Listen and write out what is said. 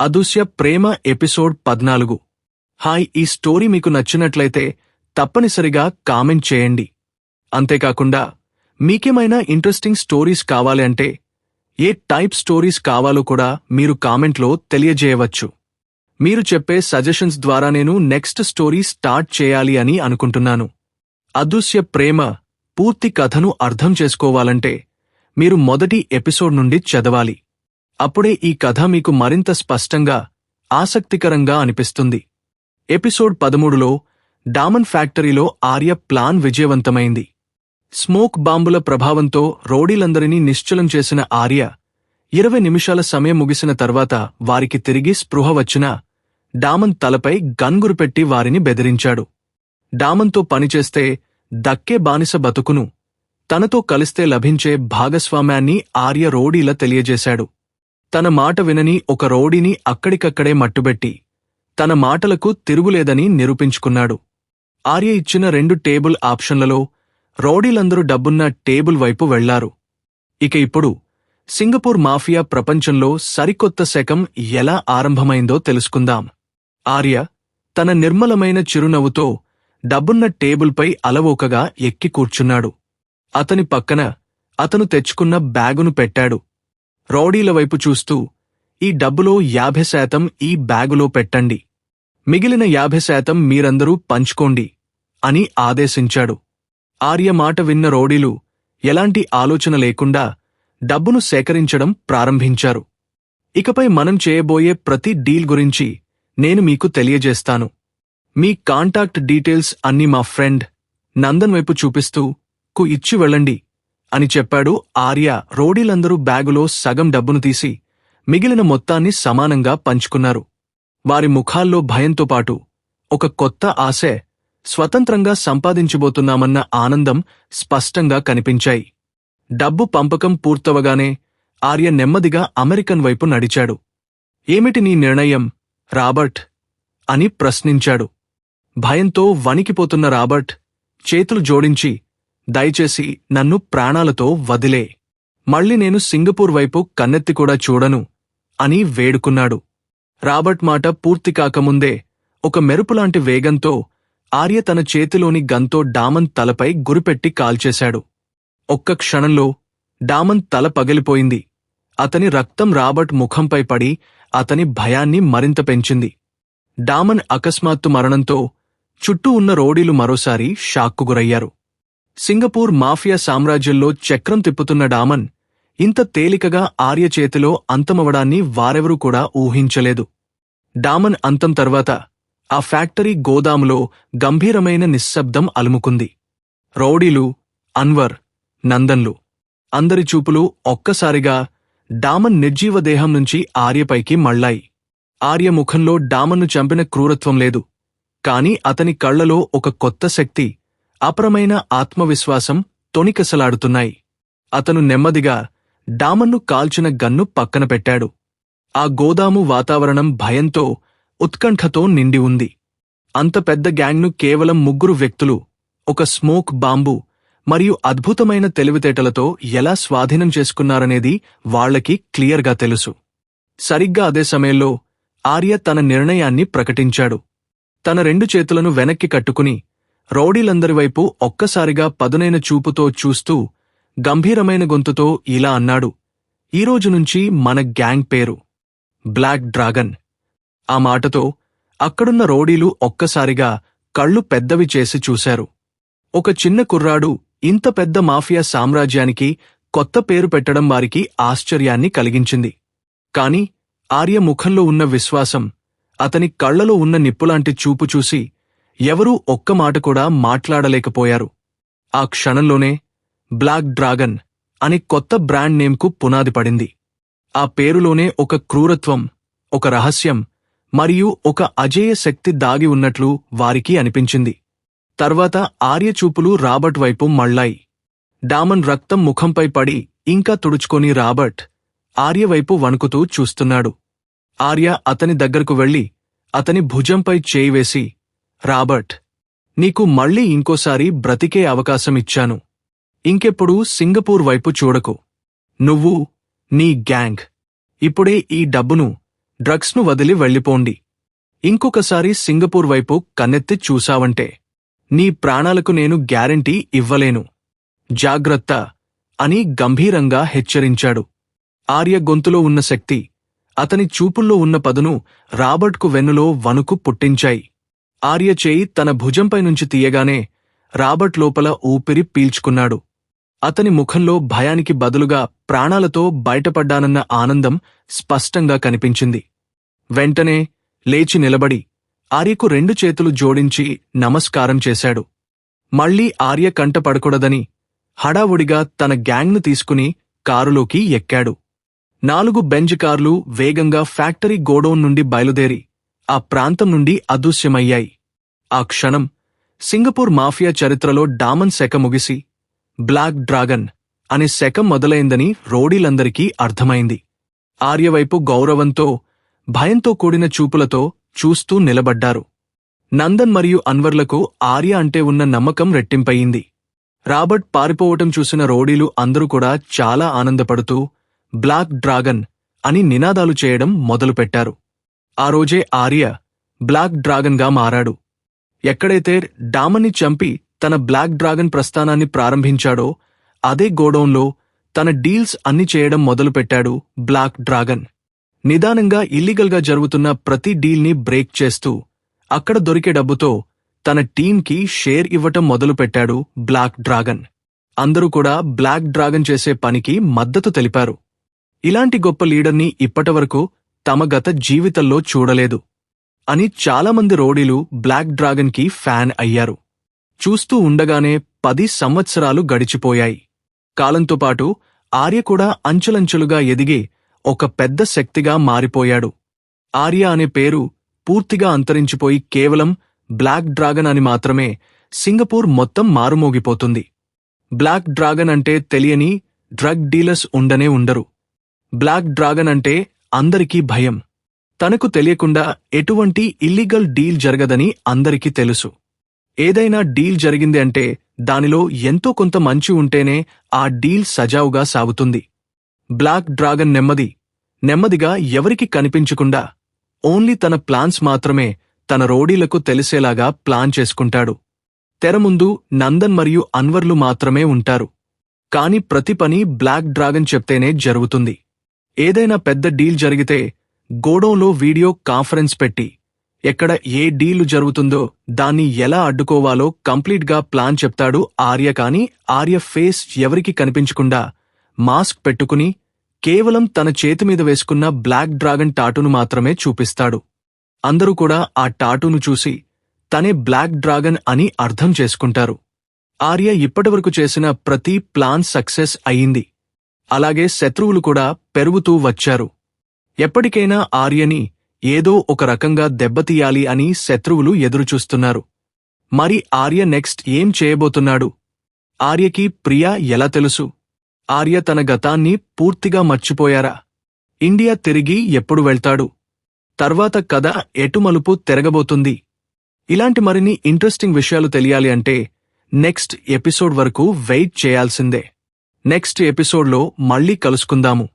అదృశ్య ప్రేమ ఎపిసోడ్ పద్నాలుగు. హాయ్ ఈ స్టోరీ మీకు నచ్చినట్లయితే తప్పనిసరిగా కామెంట్ చేయండి. అంతేకాకుండా మీకేమైనా ఇంట్రెస్టింగ్ స్టోరీస్ కావాలి అంటే ఏ టైప్ స్టోరీస్ కావాలో కూడా మీరు కామెంట్లో తెలియజేయవచ్చు. మీరు చెప్పే సజెషన్స్ ద్వారా నేను నెక్స్ట్ స్టోరీ స్టార్ట్ చేయాలి అని అనుకుంటున్నాను. అదృశ్య ప్రేమ పూర్తి కథను అర్థం చేసుకోవాలంటే మీరు మొదటి ఎపిసోడ్ నుండి చదవాలి. అప్పుడే ఈ కథ మీకు మరింత స్పష్టంగా ఆసక్తికరంగా అనిపిస్తుంది. ఎపిసోడ్ పదమూడులో డామన్ ఫ్యాక్టరీలో ఆర్య ప్లాన్ విజయవంతమైంది. స్మోక్ బాంబుల ప్రభావంతో రోడీలందరినీ నిశ్చలం చేసిన ఆర్య ఇరవై నిమిషాల సమయం ముగిసిన తర్వాత వారికి తిరిగి స్పృహ వచ్చినా డామన్ తలపై గన్గురుపెట్టి వారిని బెదిరించాడు. డామన్తో పనిచేస్తే దక్కే బానిస బతుకును తనతో కలిస్తే లభించే భాగస్వామ్యాన్ని ఆర్య రోడీల తెలియజేశాడు. తన మాట వినని ఒక రౌడీని అక్కడికక్కడే మట్టుబెట్టి తన మాటలకు తిరుగులేదని నిరూపించుకున్నాడు. ఆర్య ఇచ్చిన రెండు టేబుల్ ఆప్షన్లలో రౌడీలందరూ డబ్బున్న టేబుల్ వైపు వెళ్ళారు. ఇక ఇప్పుడు సింగపూర్ మాఫియా ప్రపంచంలో సరికొత్త శకం ఎలా ఆరంభమైందో తెలుసుకుందాం. ఆర్య తన నిర్మలమైన చిరునవ్వుతో డబ్బున్న టేబుల్పై అలవోకగా ఎక్కి కూర్చున్నాడు. అతని పక్కన అతను తెచ్చుకున్న బ్యాగును పెట్టాడు. రౌడీల వైపు చూస్తూ ఈ డబ్బులో యాభై శాతం ఈ బ్యాగులో పెట్టండి. మిగిలిన యాభై శాతం మీరందరూ పంచుకోండి అని ఆదేశించాడు. ఆర్య మాట విన్న రౌడీలు ఎలాంటి ఆలోచన లేకుండా డబ్బును సేకరించడం ప్రారంభించారు. ఇకపై మనం చేయబోయే ప్రతి డీల్ గురించి నేను మీకు తెలియజేస్తాను. మీ కాంటాక్ట్ డీటెయిల్స్ అన్ని మా ఫ్రెండ్ నందన్ వైపు చూపిస్తూ కు ఇచ్చి వెళ్ళండి. అని చెప్పాడు ఆర్య. రోడీలందరూ బ్యాగులో సగం డబ్బును తీసి మిగిలిన మొత్తాన్ని సమానంగా పంచుకున్నారు. వారి ముఖాల్లో భయంతో పాటు ఒక కొత్త ఆశే స్వతంత్రంగా సంపాదించబోతున్నామన్న ఆనందం స్పష్టంగా కనిపించాయి. డబ్బు పంపకం పూర్తవగానే ఆర్య నెమ్మదిగా అమెరికన్ వైపు నడిచాడు. ఏమిటి నీ నిర్ణయం రాబర్ట్? అని ప్రశ్నించాడు. భయంతో వణికిపోతున్న రాబర్ట్ చేతులు జోడించి దయచేసి నన్ను ప్రాణాలతో వదిలే. మళ్ళీ నేను సింగపూర్ వైపు కన్నెత్తి కూడా చూడను అని వేడుకున్నాడు. రాబర్ట్ మాట పూర్తి కాకముందే ఒక మెరుపులాంటి వేగంతో ఆర్య తన చేతిలోని గన్తో డామన్ తలపై గురిపెట్టి కాల్చేశాడు. ఒక్క క్షణంలో డామన్ తల పగిలిపోయింది. అతని రక్తం రాబర్ట్ ముఖంపై పడి అతని భయాన్ని మరింత పెంచింది. డామన్ అకస్మాత్తు మరణంతో చుట్టూ ఉన్న రోడీలు మరోసారి షాక్కు గురయ్యారు. సింగపూర్ మాఫియా సామ్రాజ్యంలో చక్రం తిప్పుతున్న డామన్ ఇంత తేలికగా ఆర్య చేతిలో అంతమవడాన్ని వారెవరూ కూడా ఊహించలేదు. డామన్ అంతం తర్వాత ఆ ఫ్యాక్టరీ గోదాములో గంభీరమైన నిశ్శబ్దం అలుముకుంది. రౌడీలు అన్వర్ నందన్లు అందరి చూపులు ఒక్కసారిగా డామన్ నిర్జీవ దేహం నుంచి ఆర్యపైకి మళ్ళాయి. ఆర్య ముఖంలో డామన్ను చంపిన క్రూరత్వం లేదు. కాని అతని కళ్ళలో ఒక కొత్త శక్తి అపరమైన ఆత్మవిశ్వాసం తొణికసలాడుతున్నాయి. అతను నెమ్మదిగా డామన్ను కాల్చిన గన్ను పక్కన పెట్టాడు. ఆ గోదాము వాతావరణం భయంతో ఉత్కంఠతో నిండి ఉంది. అంత పెద్ద గ్యాంగ్ను కేవలం ముగ్గురు వ్యక్తులు ఒక స్మోక్ బాంబు మరియు అద్భుతమైన తెలివితేటలతో ఎలా స్వాధీనం చేసుకున్నారనేది వాళ్ళకి క్లియర్గా తెలుసు. సరిగ్గా అదే సమయంలో ఆర్య తన నిర్ణయాన్ని ప్రకటించాడు. తన రెండు చేతులను వెనక్కి కట్టుకుని రౌడీలందరి వైపు ఒక్కసారిగా పదునైన చూపుతో చూస్తూ గంభీరమైన గొంతుతో ఇలా అన్నాడు. ఈరోజు నుంచి మన గ్యాంగ్ పేరు బ్లాక్ డ్రాగన్. ఆ మాటతో అక్కడున్న రౌడీలు ఒక్కసారిగా కళ్ళు పెద్దవి చేసి చూశారు. ఒక చిన్న కుర్రాడు ఇంత పెద్ద మాఫియా సామ్రాజ్యానికి కొత్త పేరు పెట్టడం వారికి ఆశ్చర్యాన్ని కలిగించింది. కాని ఆర్య ముఖంలో ఉన్న విశ్వాసం అతని కళ్ళలో ఉన్న నిప్పులాంటి చూపు చూసి ఎవరూ ఒక్క మాట కూడా మాట్లాడలేకపోయారు. ఆ క్షణంలోనే బ్లాక్ డ్రాగన్ అని కొత్త బ్రాండ్ నేమ్కు పునాది పడింది. ఆ పేరులోనే ఒక క్రూరత్వం ఒక రహస్యం మరియు ఒక అజేయ శక్తి దాగి ఉన్నట్లు వారికి అనిపించింది. తర్వాత ఆర్యచూపులు రాబర్ట్ వైపు మళ్ళాయి. డామన్ రక్తం ముఖంపై పడి ఇంకా తుడుచుకొని రాబర్ట్ ఆర్య వైపు వణుకుతూ చూస్తున్నాడు. ఆర్య అతని దగ్గరకు వెళ్ళి అతని భుజంపై చేయివేసి రాబర్ట్ నీకు మళ్ళీ ఇంకోసారి బ్రతికే అవకాశం ఇచ్చాను ఇంకెప్పుడు సింగపూర్ వైపు చూడకు. నువ్వు నీ గ్యాంగ్. ఇప్పుడే ఈ డబ్బును డ్రగ్స్ను వదిలి వెళ్ళిపోండి. ఇంకొకసారి సింగపూర్ వైపు కన్నెత్తి చూశావంటే నీ ప్రాణాలకు నేను గ్యారంటీ ఇవ్వలేను. జాగ్రత్త అని గంభీరంగా హెచ్చరించాడు. ఆర్య గొంతులో ఉన్న శక్తి అతని చూపుల్లో ఉన్న పదును రాబర్ట్కు వెన్నులో వణుకు పుట్టించాయి. ఆర్య చేయి తన భుజంపై నుంచి తీయగానే రాబర్ట్ లోపల ఊపిరి పీల్చుకున్నాడు. అతని ముఖంలో భయానికి బదులుగా ప్రాణాలతో బయటపడ్డానన్న ఆనందం స్పష్టంగా కనిపించింది. వెంటనే లేచి నిలబడి ఆర్యకు రెండు చేతులు జోడించి నమస్కారం చేశాడు. మళ్ళీ ఆర్య కంట పడకూడదని హడావుడిగా తన గ్యాంగ్ను తీసుకుని కారులోకి ఎక్కాడు. నాలుగు బెంజ్ కార్లు వేగంగా ఫ్యాక్టరీ గోడౌన్ నుండి బయలుదేరి ఆ ప్రాంతం నుండి అదృశ్యమయ్యాయి. ఆ క్షణం సింగపూర్ మాఫియా చరిత్రలో డామన్ శక ముగిసి బ్లాక్ డ్రాగన్ అనే శకం మొదలైందని రోడీలందరికీ అర్థమైంది. ఆర్యవైపు గౌరవంతో భయంతో కూడిన చూపులతో చూస్తూ నిలబడ్డారు. నందన్ మరియు అన్వర్లకు ఆర్య అంటే ఉన్న నమ్మకం రెట్టింపయింది రాబర్ట్ పారిపోవటం చూసిన రోడీలు అందరూ కూడా చాలా ఆనందపడుతూ బ్లాక్ డ్రాగన్ అని నినాదాలు చేయడం మొదలుపెట్టారు. ఆ రోజే ఆర్య బ్లాక్ డ్రాగన్గా మారాడు. ఎక్కడైతే డామన్ని చంపి తన బ్లాక్ డ్రాగన్ ప్రస్థానాన్ని ప్రారంభించాడో అదే గోడౌన్లో తన డీల్స్ అన్ని చేయడం మొదలుపెట్టాడు బ్లాక్ డ్రాగన్. నిదానంగా ఇల్లీగల్గా జరుగుతున్న ప్రతి డీల్ని బ్రేక్ చేస్తూ అక్కడ దొరికే డబ్బుతో తన టీంకి షేర్ ఇవ్వటం మొదలుపెట్టాడు బ్లాక్ డ్రాగన్. అందరూ కూడా బ్లాక్ డ్రాగన్ చేసే పనికి మద్దతు తెలిపారు. ఇలాంటి గొప్ప లీడర్ని ఇప్పటివరకు తమ గత జీవితంలో చూడలేదు అని చాలామంది రోడీలు బ్లాక్ డ్రాగన్కి ఫ్యాన్ అయ్యారు. చూస్తూ ఉండగానే పది సంవత్సరాలు గడిచిపోయాయి. కాలంతో పాటు ఆర్య కూడా అంచెలంచెలుగా ఎదిగి ఒక పెద్ద శక్తిగా మారిపోయాడు. ఆర్య అనే పేరు పూర్తిగా అంతరించిపోయి కేవలం బ్లాక్ డ్రాగన్ అని మాత్రమే సింగపూర్ మొత్తం మారుమోగిపోతుంది. బ్లాక్ డ్రాగన్ అంటే తెలియని డ్రగ్ డీలర్స్ ఉండనే ఉండరు. బ్లాక్ డ్రాగన్ అంటే అందరికీ భయం. తనకు తెలియకుండా ఎటువంటి ఇల్లీగల్ డీల్ జరగదని అందరికీ తెలుసు. ఏదైనా డీల్ జరిగింది అంటే దానిలో ఎంతో కొంత మంచి ఉంటేనే ఆ డీల్ సజావుగా సాగుతుంది. బ్లాక్ డ్రాగన్ నెమ్మది. నెమ్మదిగా ఎవరికి కనిపించకుండా ఓన్లీ తన ప్లాన్స్ మాత్రమే తన రోడీలకు తెలిసేలాగా ప్లాన్ చేసుకుంటాడు. తెర ముందు నందన్ మరియు అన్వర్లు మాత్రమే ఉంటారు. కాని ప్రతి పని బ్లాక్ డ్రాగన్ చెప్తేనే జరుగుతుంది. ఏదైనా పెద్ద డీల్ జరిగితే గోడౌన్లో వీడియో కాన్ఫరెన్స్ పెట్టి ఎక్కడ ఏ డీలు జరుగుతుందో దాన్ని ఎలా అడ్డుకోవాలో కంప్లీట్గా ప్లాన్ చెప్తాడు ఆర్య కాని ఆర్య ఫేస్ ఎవరికి కనిపించకుండా మాస్క్ పెట్టుకుని కేవలం తన చేతి మీద వేసుకున్న బ్లాక్ డ్రాగన్ టాటూను మాత్రమే చూపిస్తాడు. అందరూ కూడా ఆ టాటూను చూసి తనే బ్లాక్ డ్రాగన్ అని అర్థం చేసుకుంటారు. ఆర్య ఇప్పటివరకు చేసిన ప్రతి ప్లాన్ సక్సెస్ అయింది అలాగే శత్రువులు కూడా పెరుగుతూ వచ్చారు. ఎప్పటికైనా ఆర్యని ఏదో ఒక రకంగా దెబ్బతీయాలి అని శత్రువులు ఎదురుచూస్తున్నారు. మరి ఆర్య నెక్స్ట్ ఏం చేయబోతున్నాడు? ఆర్యకి ప్రియా ఎలా తెలుసు? ఆర్య తన గతాన్ని పూర్తిగా మర్చిపోయారా? ఇండియా తిరిగి ఎప్పుడు వెళ్తాడు? తర్వాత కథ ఎటుమలుపు తిరగబోతుంది? ఇలాంటి మరిన్ని ఇంట్రెస్టింగ్ విషయాలు తెలియాలి అంటే నెక్స్ట్ ఎపిసోడ్ వరకు వెయిట్ చేయాల్సిందే. నెక్స్ట్ ఎపిసోడ్లో మళ్ళీ కలుసుకుందాము.